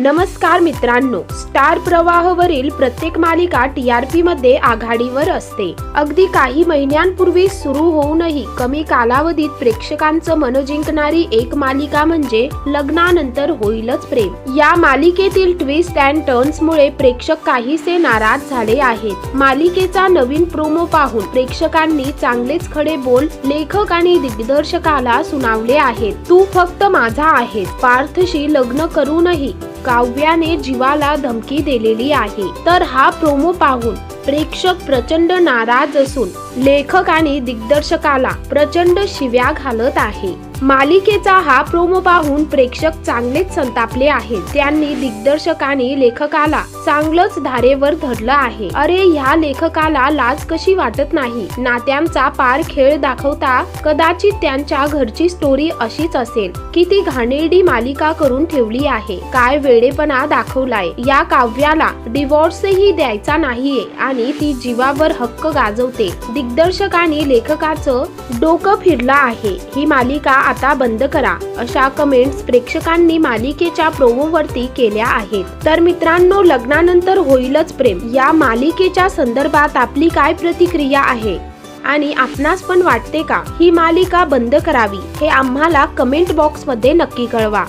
नमस्कार मित्रांनो स्टार प्रवाहवरील प्रत्येक मालिका टीआरपी मध्ये आघाडीवर असते. अगदी काही महिन्यांपूर्वी सुरू होऊनही कमी कालावधीत प्रेक्षकांचं मन जिंकणारी एक मालिका म्हणजे लग्नानंतर होईलच प्रेम. या मालिकेतील ट्विस्ट अँड टर्न्स मुळे प्रेक्षक काहीसे नाराज झाले आहेत. मालिकेचा नवीन प्रोमो पाहून प्रेक्षकांनी चांगलेच खडे बोल लेखक आणि दिग्दर्शकाला सुनावले आहेत. तू फक्त माझा आहेस पार्थशी लग्न करूनही काव्याने जीवाला धमकी दिलेली आहे. तर हा प्रोमो पाहून प्रेक्षक प्रचंड नाराज असून लेखक आणि दिग्दर्शकाला प्रचंड शिव्या घालत आहे. मालिकेचा हा प्रोमो पाहून प्रेक्षक चांगलेच संतापले आहेत. त्यांनी दिग्दर्शकाने लेखकाला चांगलंच धारेवर धरलं आहे. अरे ह्या लेखकाला लाज कशी वाटत नाही? नात्यांचा पार खेळ दाखवता कदाचित त्यांच्या घरची स्टोरी अशीच असेल. किती घाणेरडी मालिका करून ठेवली आहे. काय वेडेपणा दाखवलाय. या काव्याला डिवोर्सही द्यायचा नाहीये आणि ती जीवावर हक्क गाजवते. दिग्दर्शक आणि लेखकाचं डोकं फिरलं आहे. ही मालिका आता बंद करा अशा कमेंट्स प्रेक्षकांनी मालिकेच्या प्रोमोवरती केल्या आहेत. तर मित्रांनो लग्नानंतर होईलच प्रेम. या मालिकेच्या संदर्भात आपली काय प्रतिक्रिया आहे? आणि आपणास पण वाटते का? ही मालिका बंद करावी हे आम्हाला कमेंट बॉक्समध्ये नक्की कळवा.